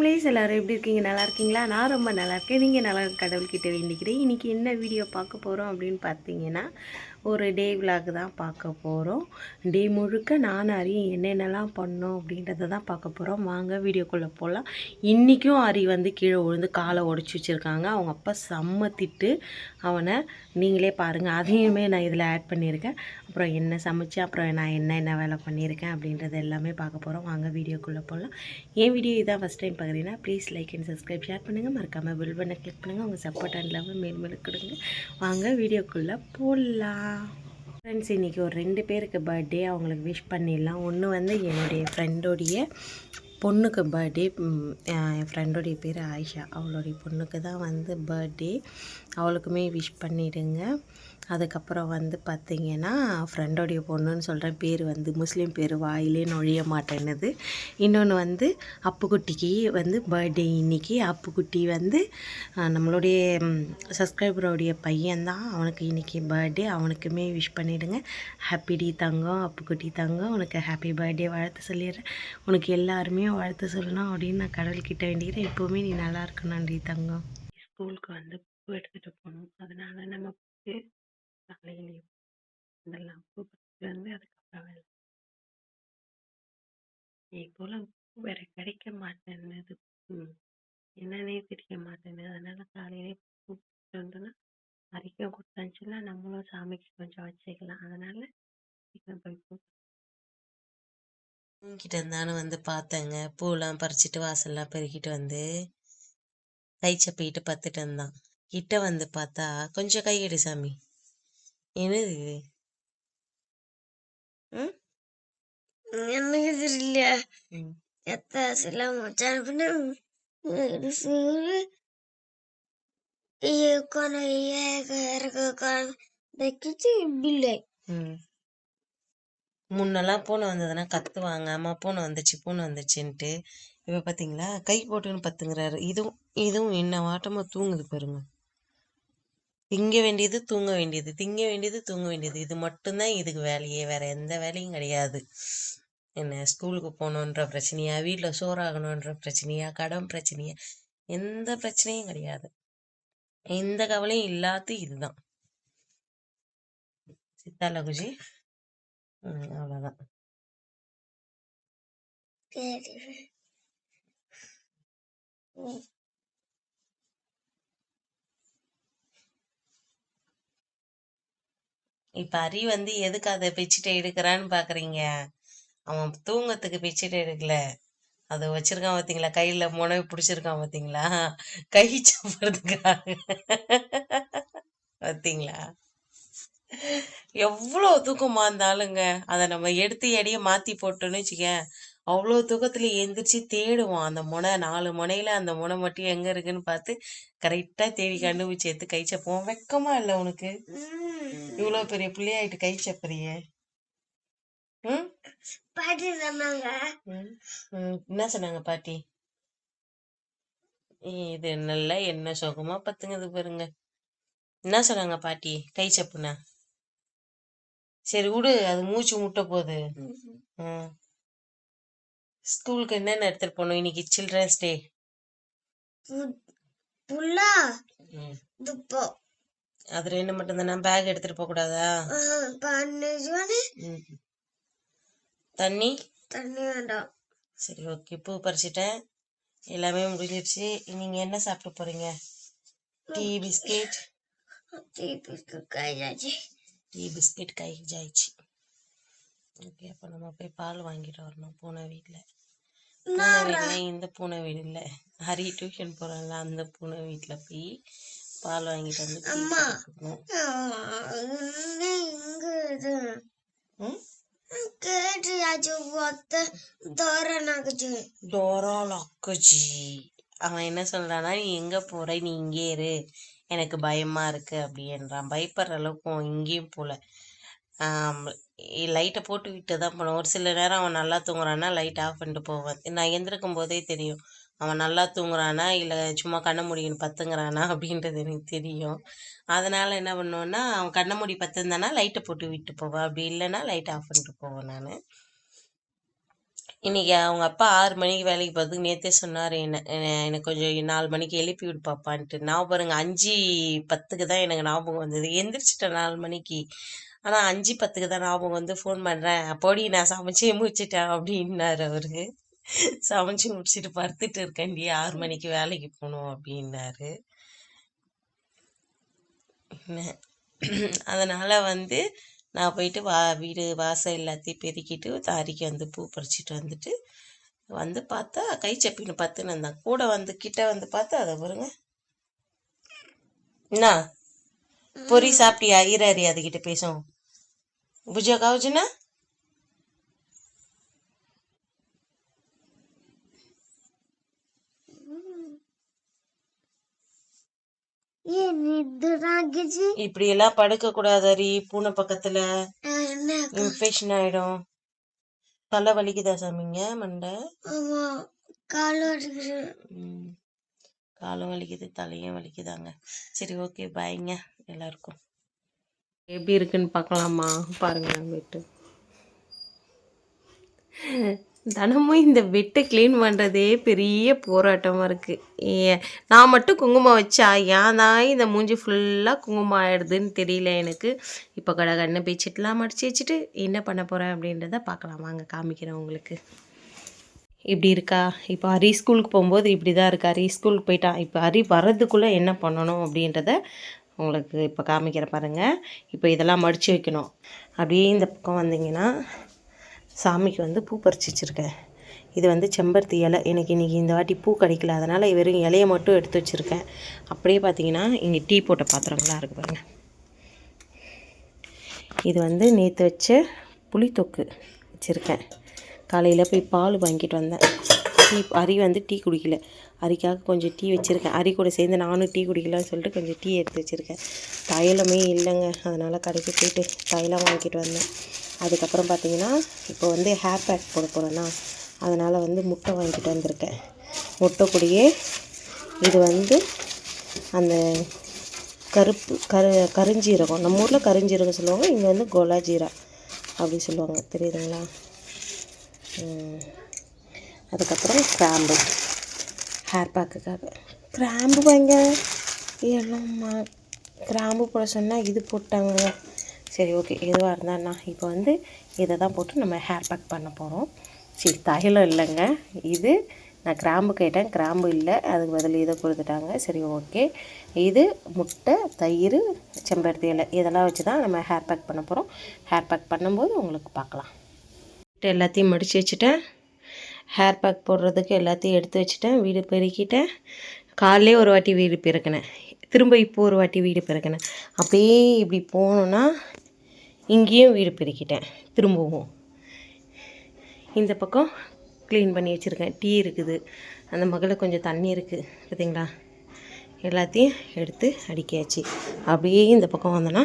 Families எல்லோரும் எப்படி இருக்கீங்க? நல்லா இருக்கீங்களா? நான் ரொம்ப நல்லா இருக்கேன். நீங்கள் நல்லா கடவுள்கிட்ட வேண்டிக்கிறேன். இன்றைக்கி என்ன வீடியோ பார்க்க போகிறோம் அப்படின்னு பார்த்தீங்கன்னா ஒரு டே விலாக் தான் பார்க்க போகிறோம் டே முழுக்க நானும் அரியும் என்னென்னலாம் பண்ணோம் அப்படின்றத தான் பார்க்க போகிறோம் வாங்க வீடியோக்குள்ளே போகலாம் இன்றைக்கும் அரி வந்து கீழே விழுந்து காலை உடச்சி வச்சுருக்காங்க. அவங்க அப்பா செம்ம திட்டு. அவனை நீங்களே பாருங்கள் அதையுமே நான் இதில் ஆட் பண்ணியிருக்கேன். அப்புறம் என்ன சமைச்சு அப்புறம் நான் என்ன என்ன வேலை பண்ணியிருக்கேன் அப்படின்றது எல்லாமே பார்க்க போகிறோம் வாங்க வீடியோக்குள்ளே போகலாம் என் வீடியோ இதான் ஃபஸ்ட் டைம் பார்க்குறீங்கன்னா please like and subscribe share பண்ணுங்கள் மறக்காமல் பில் பண்ண கிளிக் பண்ணுங்கள் உங்கள் சப்போர்ட் அண்ட் லவ் மேல் மேலே கொடுங்க. வாங்க வீடியோக்குள்ளே போடலாம் ஃப்ரெண்ட்ஸ் இன்றைக்கி ஒரு ரெண்டு பேருக்கு பர்த்டே அவங்களுக்கு விஷ் பண்ணிடலாம். ஒன்று வந்து என்னுடைய ஃப்ரெண்டோடைய பொண்ணுக்கு பர்த்டே என் ஃப்ரெண்டோடைய பேர் ஆயிஷா. அவளுடைய பொண்ணுக்கு தான் வந்து பர்த்டே அவளுக்குமே விஷ் பண்ணிவிடுங்க அதுக்கப்புறம் வந்து பார்த்திங்கன்னா ஃப்ரெண்டோடைய பொண்ணுன்னு சொல்கிறேன் பேர் வந்து முஸ்லீம் பேர் வாயிலே நொழிய மாட்டேன்னுது. இன்னொன்று வந்து அப்புக்குட்டிக்கு வந்து பர்த்டே இன்னைக்கு. அப்புக்குட்டி வந்து நம்மளுடைய சப்ஸ்கிரைபருடைய பையன்தான். அவனுக்கு இன்றைக்கி பர்த்டே அவனுக்குமே விஷ் பண்ணிவிடுங்க ஹாப்பி டி தங்கம் அப்புக்குட்டி தங்கம். உனக்கு ஹாப்பி பர்த்டே வாழ்த்து சொல்லிடுறேன். உனக்கு எல்லாருமே வாழ்த்து சொல்லணும் அப்படின்னு நான் கடவுள்கிட்ட வேண்டிக்கிறேன். எப்போவுமே நீ நல்லா இருக்கணும் நன்றி தங்கம். ஸ்கூலுக்கு வந்து பூ எடுத்துகிட்டு போகணும். அதனால நம்ம காலையிலேயே இதெல்லாம் பூ வந்து அதுக்கப்புறம் வேலை. போல பூ வேற கிடைக்க மாட்டேன்னுது. ம். என்னன்னே தெரிய மாட்டேங்குது. அதனால காலையிலே பூ பறிச்சுட்டு அரைக்க அரிக்கும் கொடுத்தாச்சுன்னா நம்மளும் சாமிக்கு கொஞ்சம் வச்சுக்கலாம். அதனால சீக்கிரம் போய் பூ உங்ககிட்ட இருந்தாலும் வந்து பார்த்தேங்க. பூலாம் பறிச்சுட்டு வாசல்லாம் பெருக்கிட்டு வந்து கை சப்பிக்கிட்டு பார்த்துட்டு இருந்தான். கிட்ட வந்து பார்த்தா கொஞ்சம் கையெடு சாமி. என்னது இது? எனக்கு தெரியல ம். எத்தாசில மச்சான் பிள்ளை ம். முன்னெல்லாம் பூனை வந்ததுன்னா கத்துவாங்க அம்மா பூனை வந்துச்சு பூனை வந்துச்சுன்ட்டு இப்ப பாத்தீங்களா கை போட்டுன்னு பத்துங்கிறாரு இதுவும் இதுவும் என்ன வாட்டமா தூங்குது பாருங்க திங்க வேண்டியது தூங்க வேண்டியது திங்க வேண்டியது தூங்க வேண்டியது. இது மட்டும்தான் இதுக்கு வேலையே. வேற எந்த வேலையும் கிடையாது. என்ன ஸ்கூலுக்கு போகணுன்ற பிரச்சனையா வீட்டில் சோறாகணுன்ற பிரச்சனையா கடன் பிரச்சனையா எந்த பிரச்சனையும் கிடையாது. எந்த கவலையும் இல்லாத இதுதான். சித்தால குஜி அவ்வளோதான் அவ்வளவுதான். இப்ப அரி வந்து எதுக்கு அதை பிச்சுட்டு எடுக்கிறான்னு பாக்குறீங்க? அவன் தூங்கத்துக்கு பிச்சுட்டு எடுக்கல. அதை வச்சிருக்கான் பாத்தீங்களா? கையில முனவை பிடிச்சிருக்கான் பாத்தீங்களா? கை சாப்பிடுறதுக்காக பாத்தீங்களா? எவ்வளவு தூக்கமா இருந்தாலுங்க அதை நம்ம எடுத்து எடைய மாத்தி போட்டோன்னு வச்சுக்க அவ்வளவு தூக்கத்துல எந்திரிச்சு தேடுவான். அந்த முனை நாலு முனையில அந்த முனை மட்டும் எங்க இருக்குன்னு பார்த்து கரெக்டா தேடி கண்டுபிடிச்சு எடுத்து கை வெக்கமா இல்ல உனக்கு? இவ்வளவு பெரிய பிள்ளையாயிட்டு கை சப்புறியே ம்? பாட்டி சொன்னாங்க. என்ன சொன்னாங்க பாட்டி? இது நல்ல என்ன சுகமா பத்துங்குது பாருங்க. என்ன சொன்னாங்க பாட்டி? கை சப்புனா? சரி விடு அது மூச்சு முட்ட போகுது. ஸ்கூலுக்கு என்னென்ன எடுத்துட்டு போகணும் இன்னைக்கு சில்ட்ரன்ஸ் டே. புல்லா? துப்போ அது ரெண்டு மட்டும் தானே பேக் எடுத்துட்டு போக கூடாதா. தண்ணி? தண்ணி வேண்டாம். சரி ஓகே பூ பறிச்சிட்டேன். எல்லாமே முடிஞ்சிருச்சு. நீங்க என்ன சாப்பிட போறீங்க? Tea biscuit? டீ பிஸ்கட் கையாச்சு டீ பிஸ்கெட் கைக்கு ஜாயிச்சு ஓகே அப்போ நம்ம போய் பால் வாங்கிட்டு வரணும். பூனை வீட்டில் பூனை வீட்டில் இந்த பூனை வீடு இல்லை. ஹரி டியூஷன் போகிறான்ல அந்த பூனை வீட்டில் போய் பால் வாங்கிட்டு வந்து அம்மா. ம்? கேட்டியாச்சு ஒத்த டோரால் அக்கஜி அவன் என்ன சொல்றான்னா நீ எங்க போற? நீ இங்கே இரு. எனக்கு பயமா இருக்கு அப்படின்றான். பயப்படுற அளவுக்கு இங்கேயும் போல. லைட்டை போட்டு விட்டு தான் போனோம் ஒரு சில நேரம் அவன் நல்லா தூங்குறான்னா லைட் ஆஃப் பண்ணிட்டு போவான். நான் எந்திருக்கும் போதே தெரியும். அவன் நல்லா தூங்குறானா? இல்லை சும்மா கண்ணை மூடிக்கின்னு பத்துங்கிறானா? அப்படின்றது எனக்கு தெரியும். அதனால் என்ன பண்ணுவேன்னா அவன் கண்ணை மூடி பத்துந்தானா லைட்டை போட்டு விட்டு போவேன் அப்படி இல்லைன்னா லைட் ஆஃப் பண்ணிட்டு போவேன் நான். இன்றைக்கி அவங்க அப்பா ஆறு மணிக்கு வேலைக்கு போகிறதுக்கு நேற்றே சொன்னார். என்ன என்ன- எனக்கு கொஞ்சம் நாலு மணிக்கு எழுப்பி விடு பாப்பான்ட்டு. நான் பாருங்க அஞ்சு பத்துக்கு தான் எனக்கு ஞாபகம் வந்தது. எந்திரிச்சிட்டேன் நாலு மணிக்கு. ஆனால் அஞ்சு பத்துக்கு தான் ஞாபகம் வந்து ஃபோன் பண்ணுறேன் அப்போடி நான் சமைச்சே முடிச்சிட்டேன் அப்படின்னாரு அவரு. சமைச்சு முடிச்சிட்டு படுத்துட்டு இருக்கேன்டி. ஆறு மணிக்கு வேலைக்கு போகணும் அப்படின்னாரு. அதனால் வந்து நான் போயிட்டு வா வீடு வாசல் எல்லாத்தையும் பெருக்கிட்டு தாரிக்கு வந்து பூ பறிச்சிட்டு வந்துட்டு வந்து பார்த்தா கை சப்பின்னு பத்துன்னு இருந்தான். கூட வந்து கிட்ட வந்து பார்த்தா அதை பாருங்க. என்ன? பொரி சாப்பிட்டியா? ஈராரி அதுகிட்ட பேசும் புஜா காவுச்சுன்னா ஏன் நிதுராகிச்சு இப்படி எல்லாம் படுக்க கூடாது அரி. பூனை பக்கத்துல. இன்ஃபெக்ஷன் ஆயிடும். தலை வலிக்குதா சாமிங்க மண்டை. காலும் வலிக்குது. தலையும் வலிக்குதாங்க. சரி ஓகே பாய்ங்க எல்லாருக்கும். எப்படி இருக்குன்னு பார்க்கலாமா? பாருங்க வெட்டு தினமும் இந்த வெட்டை க்ளீன் பண்ணுறதே பெரிய போராட்டமாக இருக்குது நான் மட்டும் குங்குமம் வச்சா ஏன் தான் இந்த மூஞ்சி ஃபுல்லாக குங்குமம் ஆயிடுதுன்னு தெரியல எனக்கு. இப்போ கடை கண்ணை பேச்சிட்டுலாம் மடிச்சு வச்சுட்டு என்ன பண்ண போகிறேன் அப்படின்றத பார்க்கலாம். வாங்க காமிக்கிறேன் உங்களுக்கு. இப்படி இருக்கா? இப்போ ஹரி ஸ்கூலுக்கு போகும்போது இப்படி தான் இருக்கா? ஹரி ஸ்கூலுக்கு போயிட்டான் இப்போ ஹரி வர்றதுக்குள்ளே என்ன பண்ணணும் அப்படின்றத உங்களுக்கு இப்போ காமிக்கிற பாருங்கள் இப்போ இதெல்லாம் மடித்து வைக்கணும். அப்படியே இந்த பக்கம் வந்தீங்கன்னா சாமிக்கு வந்து பூ பறிச்சு வச்சுருக்கேன் இது வந்து செம்பருத்தி இலை. எனக்கு இன்றைக்கி இந்த வாட்டி பூ கிடைக்கல. அதனால் வெறும் இலையை மட்டும் எடுத்து வச்சுருக்கேன். அப்படியே பார்த்தீங்கன்னா இங்கே டீ போட்ட பாத்திரங்களாக இருக்குது பாருங்கள் இது வந்து நேற்று வச்ச புளித்தொக்கு வச்சுருக்கேன். காலையில் போய் பால் வாங்கிட்டு வந்தேன். டீ அரி வந்து டீ குடிக்கல. அரிக்காக கொஞ்சம் டீ வச்சுருக்கேன். அரி கூட சேர்ந்து நானும் டீ குடிக்கலாம்னு சொல்லிட்டு கொஞ்சம் டீ எடுத்து வச்சுருக்கேன். தைலமே இல்லைங்க. அதனால் கடைக்கு போயிட்டு தைலம் வாங்கிட்டு வந்தேன். அதுக்கப்புறம் பார்த்தீங்கன்னா இப்போ வந்து ஹேர் பேக் போட போகிறேன்னா அதனால் வந்து முட்டை வாங்கிட்டு வந்திருக்கேன். முட்டை கூடயே இது வந்து அந்த கருப்பு கரு கருஞ்சீரகம். நம்ம ஊரில் கருஞ்சீரகம் சொல்லுவாங்க இங்கே வந்து கோலாஜீரா அப்படி சொல்லுவாங்க. தெரியுதுங்களா? அதுக்கப்புறம் கிராம்பு. ஹேர் பேக்குக்காக கிராம்பு வாங்க ஏலாம்மா கிராம்பு போட சொன்னால் இது போட்டாங்க சரி ஓகே எதுவாக இருந்தாண்ணா இப்போ வந்து இதை தான் போட்டு நம்ம ஹேர் பேக் பண்ண போகிறோம் சரி தைலம் இல்லைங்க. இது நான் கிராம்பு கேட்டேன். கிராம்பு இல்லை. அதுக்கு பதில் இதை கொடுத்துட்டாங்க. சரி ஓகே இது முட்டை தயிர் செம்பருத்தி இலை. இதெல்லாம் வச்சு தான் நம்ம ஹேர் பேக் பண்ண போகிறோம் ஹேர் பேக் பண்ணும்போது உங்களுக்கு பார்க்கலாம். எல்லாத்தையும் மடித்து வச்சுட்டேன். ஹேர் பேக் போடுறதுக்கு எல்லாத்தையும் எடுத்து வச்சுட்டேன். வீடு பெருக்கிட்டேன். காலையிலே ஒரு வாட்டி வீடு பெருக்கினேன். திரும்ப இப்போ ஒரு வாட்டி வீடு பெருக்கினேன். அப்படியே இப்படி போனோன்னா இங்கேயும் வீடு பெருக்கிட்டேன். திரும்பவும். இந்த பக்கம் க்ளீன் பண்ணி வச்சுருக்கேன். டீ இருக்குது. அந்த மகளில் கொஞ்சம் தண்ணி இருக்குது பார்த்தீங்களா எல்லாத்தையும் எடுத்து அடிக்காச்சு அப்படியே இந்த பக்கம் வந்தோன்னா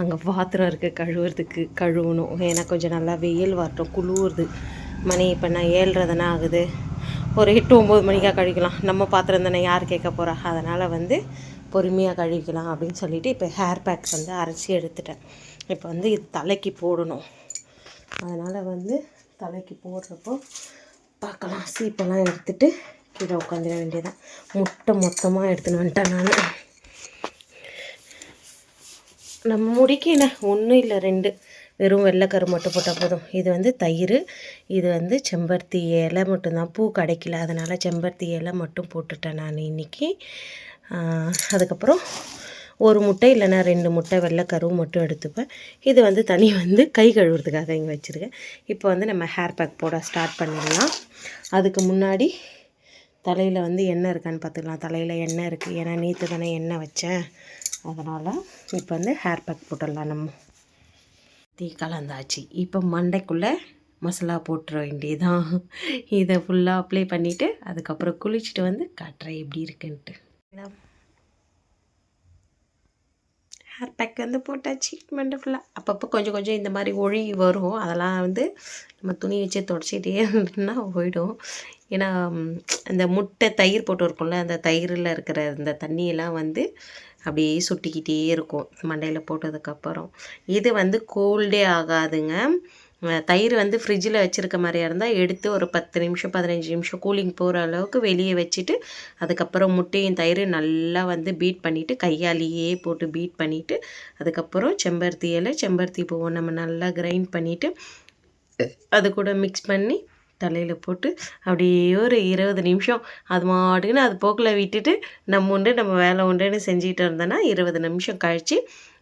அங்கே பாத்திரம் இருக்குது கழுவுறதுக்கு கழுவணும். ஏன்னா கொஞ்சம் நல்லா வெயில் வரட்டும் குழுவுறது மணி இப்போ நான் ஏழ்ரை தானே ஆகுது. ஒரு எட்டு ஒம்பது மணிக்காக கழிக்கலாம். நம்ம பாத்திரம் தானே யார் கேட்க போகிறா அதனால் வந்து பொறுமையாக கழுவிக்கலாம் அப்படின்னு சொல்லிவிட்டு இப்போ ஹேர் பேக் வந்து அரைச்சி எடுத்துட்டேன். இப்போ வந்து இது தலைக்கு போடணும். அதனால் வந்து தலைக்கு போடுறப்போ பார்க்கலாம். சீப்பெல்லாம் எடுத்துட்டு கீழே உட்காந்துட வேண்டியதான் முட்டை மொத்தமாக எடுத்துன்னு வந்துட்டேன் நான். நம்ம முடிக்க என்ன? ஒன்றும் இல்லை ரெண்டு. வெறும் வெள்ளைக்கரு மட்டும் போட்டால் போதும். இது வந்து தயிர் இது வந்து செம்பருத்தி இலை மட்டும்தான். பூ கிடைக்கல அதனால் செம்பருத்தி இலை மட்டும் போட்டுட்டேன் நான் இன்றைக்கி அதுக்கப்புறம் ஒரு முட்டை இல்லைன்னா ரெண்டு முட்டை வெள்ளைக்கரு மட்டும் எடுத்துப்பேன். இது வந்து தனி வந்து கை கழுவுறதுக்காக இங்கே வச்சுருக்கேன். இப்போ வந்து நம்ம ஹேர் பேக் போட ஸ்டார்ட் பண்ணிடலாம். அதுக்கு முன்னாடி தலையில் வந்து எண்ணெய் இருக்கான்னு பார்த்துக்கலாம். தலையில் எண்ணெய் இருக்குது ஏன்னா நேற்று தானே எண்ணெய் வச்சேன். அதனால் இப்போ வந்து ஹேர் பேக் போட்டுடலாம் நம்ம. தீ கலந்தாச்சு. இப்போ மண்டைக்குள்ளே மசாலா போட்டுற வேண்டியதான் இதை ஃபுல்லாக அப்ளை பண்ணிவிட்டு அதுக்கப்புறம் குளிச்சுட்டு வந்து காட்டுறேன் எப்படி இருக்குன்ட்டு. ஹேர் பேக் வந்து போட்டாச்சு மண்டை ஃபுல்லாக அப்பப்போ கொஞ்சம் கொஞ்சம் இந்த மாதிரி ஒழி வரும். அதெல்லாம் வந்து நம்ம துணி வச்சு தொடச்சிட்டே இருந்தோம்னா போயிடும். ஏன்னா அந்த முட்டை தயிர் போட்டு இருக்கோம்ல அந்த தயிரில் இருக்கிற இந்த தண்ணியெல்லாம் வந்து அப்படியே சுட்டிக்கிட்டே இருக்கும் மண்டையில் போட்டதுக்கப்புறம். இது வந்து கோல்டே ஆகாதுங்க. தயிர் வந்து ஃப்ரிட்ஜில் வச்சுருக்க மாதிரியா இருந்தால் எடுத்து ஒரு பத்து நிமிஷம் பதினஞ்சு நிமிஷம் கூலிங் போகிற அளவுக்கு வெளியே வச்சுட்டு அதுக்கப்புறம் முட்டையும் தயிர் நல்லா வந்து பீட் பண்ணிவிட்டு கையாலேயே போட்டு பீட் பண்ணிவிட்டு அதுக்கப்புறம் செம்பருத்தி இலை செம்பருத்தி பூவை நம்ம நல்லா கிரைண்ட் பண்ணிவிட்டு அது கூட மிக்ஸ் பண்ணி தலையில் போட்டு அப்படியே ஒரு இருபது நிமிஷம் அது மாட்டுக்குன்னு அது போக்கில் விட்டுட்டு நம்ம உண்டு நம்ம வேலை உண்டுன்னு செஞ்சுட்டு இருந்தோன்னா இருபது நிமிஷம் கழித்து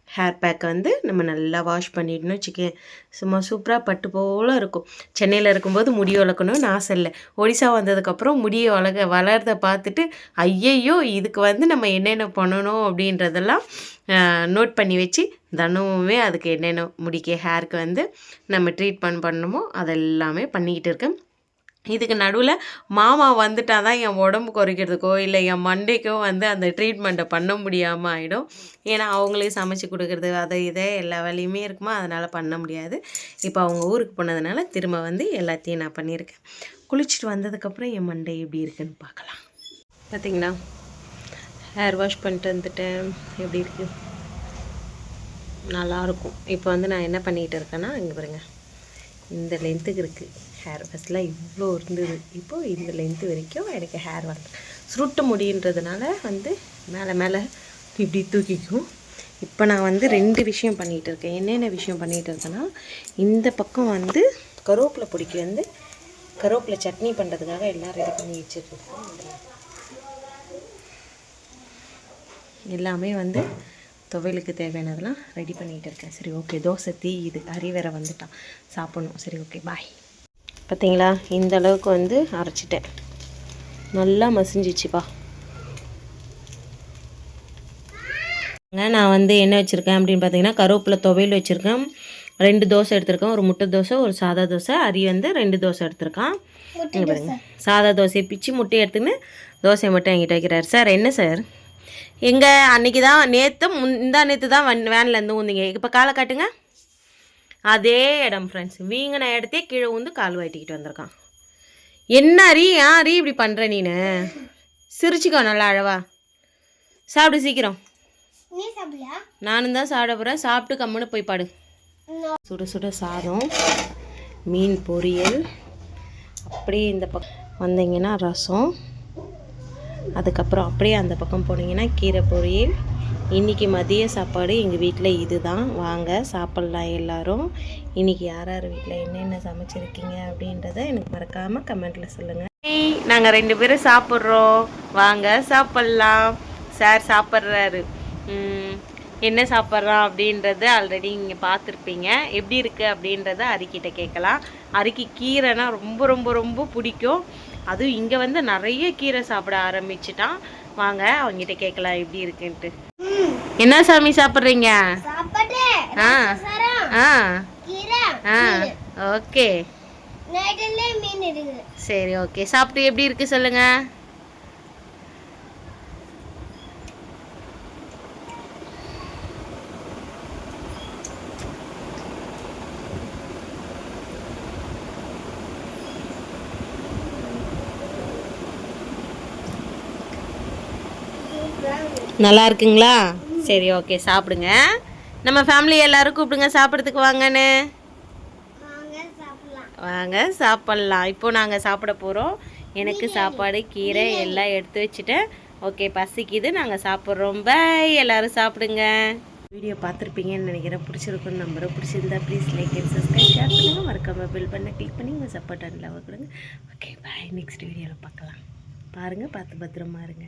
ஹேர் பேக்கை வந்து நம்ம நல்லா வாஷ் பண்ணிடணும் வச்சுக்கேன் சும்மா சூப்பராக பட்டு போல இருக்கும். சென்னையில் இருக்கும்போது முடி வளர்க்கணும்னு ஆசை இல்லை. ஒடிசா வந்ததுக்கப்புறம் முடியை வளர்க்க வளர்றத பார்த்துட்டு ஐயையோ இதுக்கு வந்து நம்ம என்னென்ன பண்ணணும் அப்படின்றதெல்லாம் நோட் பண்ணி வச்சு தினமுமே அதுக்கு என்னென்ன முடிக்க ஹேருக்கு வந்து நம்ம ட்ரீட்மெண்ட் பண்ணணுமோ அதெல்லாமே பண்ணிக்கிட்டு இருக்கேன். இதுக்கு நடுவில் மாமா வந்துட்டா தான் என் உடம்பு குறைக்கிறதுக்கோ இல்லை என் மண்டைக்கோ வந்து அந்த ட்ரீட்மெண்ட்டை பண்ண முடியாமல் ஆகிடும் ஏன்னா அவங்களே சமைச்சு கொடுக்குறது அதை இதை எல்லா வேலையுமே இருக்குமா? அதனால் பண்ண முடியாது. இப்போ அவங்க ஊருக்கு போனதுனால திரும்ப வந்து எல்லாத்தையும் நான் பண்ணியிருக்கேன். குளிச்சுட்டு வந்ததுக்கப்புறம் என் மண்டை எப்படி இருக்குன்னு பார்க்கலாம். பார்த்தீங்களா ஹேர் வாஷ் பண்ணிட்டு வந்துட்டேன். எப்படி இருக்குது நல்லாயிருக்கும் இப்போ வந்து நான் என்ன பண்ணிகிட்டு இருக்கேன்னா இங்கே பாருங்கள் இந்த லென்த்துக்கு இருக்குது ஹேர் ஃபஸ்ட்லாம் இவ்வளோ இருந்தது. இப்போது இந்த லென்த்து வரைக்கும் எனக்கு ஹேர் வளர்ந்து சுருட்டு முடின்றதுனால வந்து மேலே மேலே இப்படி தூக்கிக்கும். இப்போ நான் வந்து ரெண்டு விஷயம் பண்ணிகிட்டு இருக்கேன். என்னென்ன விஷயம் பண்ணிகிட்டு இருக்கேன்னா இந்த பக்கம் வந்து கருவேப்பிலை பிடிக்கி வந்து கருவேப்பிலை சட்னி பண்ணுறதுக்காக எல்லாம் ரெடி பண்ணி வச்சுருக்கேன் எல்லாமே வந்து துவையலுக்கு தேவையானதெல்லாம் ரெடி பண்ணிகிட்டு இருக்கேன். சரி ஓகே தோசை தீ இது அரி வேற வந்துட்டான். சாப்பிடணும். சரி ஓகே பாய் பார்த்தீங்களா இந்த அளவுக்கு வந்து அரைச்சிட்டேன். நல்லா மசிஞ்சிச்சுப்பா. நான் வந்து என்ன வச்சுருக்கேன் அப்படின்னு பார்த்தீங்கன்னா கருவேப்பிலை துவையல் வச்சுருக்கேன். ரெண்டு தோசை எடுத்திருக்கேன். ஒரு முட்டை தோசை ஒரு சாதா தோசை அரி வந்து ரெண்டு தோசை எடுத்திருக்கான். பாருங்க. சாதா தோசையை பிச்சு முட்டையை எடுத்துன்னு தோசையை மட்டும் என்கிட்ட வைக்கிறார். சார் என்ன சார்? எங்கே அன்னைக்கு தான் நேற்று முந்தா நேற்று தான் வன் வேன்லேருந்து ஊந்திங்க. இப்போ காலை காட்டுங்க. அதே இடம் ஃப்ரெண்ட்ஸ் வீங்கின இடத்தே கீழே ஊந்து கால் வாட்டிக்கிட்டு வந்திருக்கான். என்ன அரி ஏன் அரி இப்படி பண்ணுற நீனு? சிரிச்சுக்கோ நல்லா அழவா. சாப்பிடு சீக்கிரம். நானும் தான் சாப்பிட போகிறேன் சாப்பிட்டு கம்முன்னு போய் பாடு. சுட சுட சாதம் மீன் பொரியல் அப்படியே இந்த பக்கம் வந்தீங்கன்னா ரசம். அதுக்கப்புறம் அப்படியே அந்த பக்கம் போனீங்கன்னா கீரை பொரியல். இன்றைக்கி மதிய சாப்பாடு எங்கள் வீட்டில் இதுதான். வாங்க சாப்பிட்லாம் எல்லாரும். இன்றைக்கி யார் யார் வீட்டில் என்னென்ன சமைச்சிருக்கீங்க அப்படின்றத எனக்கு மறக்காமல் கமெண்ட்டில் சொல்லுங்கள் நாங்கள் ரெண்டு பேரும் சாப்பிட்றோம். வாங்க சாப்பிட்லாம். சார் சாப்பிட்றாரு. என்ன சாப்பிட்றான் அப்படின்றத ஆல்ரெடி நீங்கள் பார்த்துருப்பீங்க. எப்படி இருக்குது அப்படின்றத அரிக்கிட்ட கேட்கலாம். அரிக்கி கீரைனா ரொம்ப ரொம்ப ரொம்ப பிடிக்கும். அதுவும் இங்கே வந்து நிறைய கீரை சாப்பிட ஆரம்பிச்சிட்டான். வாங்க அவங்ககிட்ட கேட்கலாம் எப்படி இருக்குன்ட்டு. என்ன சாமி சாப்பிட்றீங்க? சாப்பாடு ஆ ஆ. ஆ ஓகே. சரி ஓகே. சாப்பிட்டு எப்படி இருக்கு சொல்லுங்க. நல்லா இருக்குங்களா சரி ஓகே சாப்பிடுங்க. நம்ம ஃபேமிலி எல்லாரும் கூப்பிடுங்க சாப்பிட்றதுக்கு வாங்கன்னு. வாங்க சாப்பிடலாம். இப்போ நாங்கள் சாப்பிட போகிறோம் எனக்கு சாப்பாடு கீரை எல்லாம் எடுத்து வச்சுட்டேன். ஓகே பசிக்குது நாங்கள் சாப்பிட்றோம். பை எல்லாரும் சாப்பிடுங்க. வீடியோ பார்த்துருப்பீங்கன்னு நினைக்கிறேன். பிடிச்சிருக்குன்னு நம்புறேன். பிடிச்சிருந்தா please like and subscribe share பண்ணுங்கள் மறக்காம பில் பண்ண கிளிக் பண்ணி உங்கள் சப்போர்ட் அண்ட் லவ் கொடுங்க ஓகே பாய் நெக்ஸ்ட் வீடியோவில் பார்க்கலாம். பாருங்கள் பார்த்து பத்திரமா இருங்க.